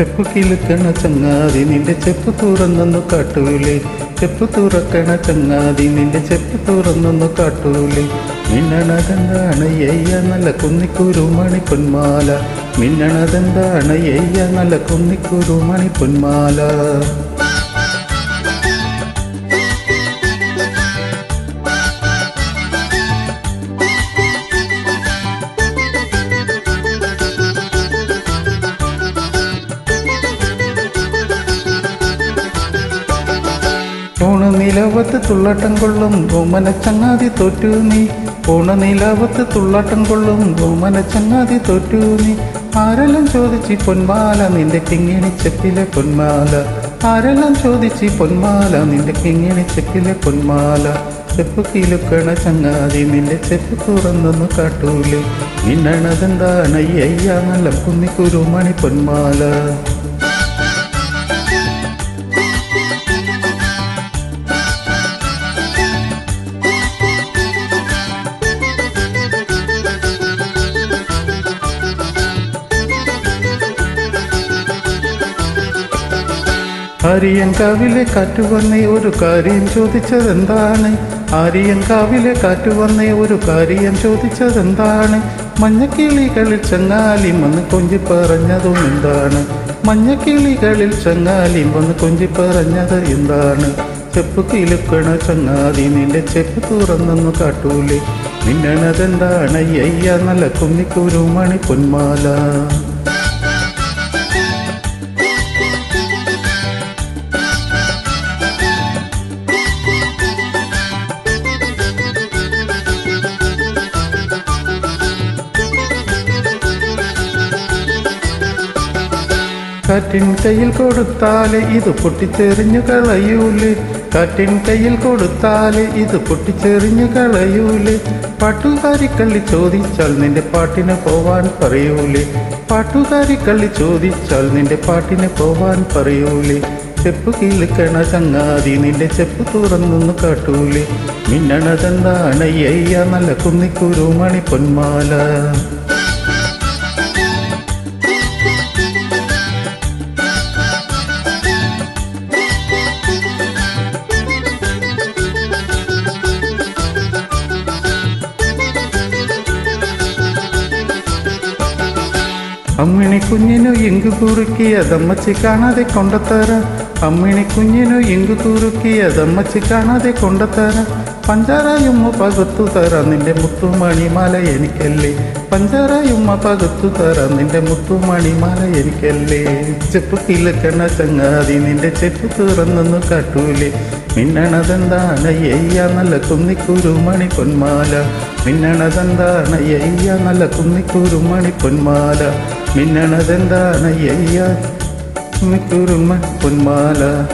ചെപ്പ് കിളുക്കണ ചങ്ങാതി നിന്റെ ചെപ്പ് തുറന്നൊന്നു കാട്ടൂലേ ചെപ്പ് തുറക്കണ ചങ്ങാതി നിന്റെ ചെപ്പ് തുറന്നൊന്നു കാട്ടൂലേ മിന്നണതെന്താണ് എയ്യ നല്ല കുന്നിക്കുരു മണി പൊന്മാല മിന്നണതെന്താണ് എയ്യ നല്ല കുന്നിക്കുരു മണി പൊന്മാല നിലവത്ത് തുള്ളാട്ടം കൊള്ളും ഓമന ചങ്ങാതി തോറ്റു നീ. ഓണ നിലവത്ത് തുള്ളാട്ടം കൊള്ളും ഓമന ചങ്ങാതി തോറ്റു നീ. ആരെല്ലാം ചോദിച്ച് പൊന്മാല നിന്റെ കിങ്ങിണി ചെപ്പിലെ പൊന്മാല? ആരെല്ലാം ചോദിച്ച് പൊന്മാല നിന്റെ കിങ്ങിണി ചെപ്പിലെ പൊന്മാല? ചെപ്പ് കിലുക്കണ ചങ്ങാതി നിന്റെ ചെപ്പ് തുറന്നൊന്നു കാട്ടൂലേ. നിന്നണതെന്താണ് അയ്യ നല്ല കുന്നിക്കുരുമണി പൊന്മാല. ആര്യങ്കാവിലെ കാറ്റ് വന്നേ ഒരു കാര്യം ചോദിച്ചതെന്താണ്? ആര്യങ്കാവിലെ കാറ്റ് വന്നേ ഒരു കാര്യം ചോദിച്ചതെന്താണ്? മഞ്ഞക്കിളികളിൽ ചങ്ങാലി വന്ന് കൊഞ്ചി പറഞ്ഞതും എന്താണ്? മഞ്ഞക്കിളികളിൽ ചങ്ങാലി വന്ന് കൊഞ്ചി പറഞ്ഞത് എന്താണ്? ചെപ്പ് കിലുക്കണ ചങ്ങാതി നിന്റെ ചെപ്പ് തുറന്നൊന്നു കാട്ടൂലേ. മിന്നണതെന്താണ് അയ്യ നല്ല കുന്നിക്കൂരു മണി പൊന്മാല. കാറ്റിൻ കയ്യിൽ കൊടുത്താലേ ഇത് പൊട്ടിച്ചെറിഞ്ഞു കളയൂലേ. കാറ്റിൻ കയ്യിൽ കൊടുത്താലേ ഇത് പൊട്ടിച്ചെറിഞ്ഞു കളയൂലേ. പാട്ടുകാരി കള്ളി ചോദിച്ചാൽ നിന്റെ പാട്ടിന് പോവാൻ പറയൂലേ. പാട്ടുകാരി കള്ളി ചോദിച്ചാൽ നിന്റെ പാട്ടിന് പോവാൻ പറയൂലേ. ചെപ്പ് കിളുക്കണ ചങ്ങാതി നിന്റെ ചെപ്പ് തുറന്നു കാട്ടൂലേ. മിന്നണതെന്താണ് അയ്യ നല്ല കുന്നിക്കുരു മണി പൊന്മാല അമ്മിണി കുഞ്ഞിനു എങ്കു കുറുക്കിയതമ്മച്ചി കാണാതെ കൊണ്ടത്തരാം. അമ്മിണി കുഞ്ഞിനു എങ്കു കുറുക്കിയതമ്മച്ചി കാണാതെ കൊണ്ടത്തരാം. പഞ്ചാരയുമ്മ പകത്തു തര നിന്റെ മുത്തുമണിമാല എനിക്കല്ലേ. പഞ്ചാരയുമ്മ പകത്തു തര നിന്റെ മുത്തുമണിമാല എനിക്കല്ലേ. ചെപ്പ് കിലക്കണ ചങ്ങാതി നിന്റെ ചെപ്പ് തുറന്നൊന്നു കാട്ടൂലേ. മിന്നണതെന്താണ് എയ്യ നല്ല കുന്നിക്കുരുമണി പൊന്മാല. മിന്നണതെന്താണ് എയ്യ നല്ല കുന്നിക്കുരുമണി പൊന്മാല. മിന്നണതെന്താണ് എയ്യ കുന്നിക്കുരുമണി പൊന്മാല.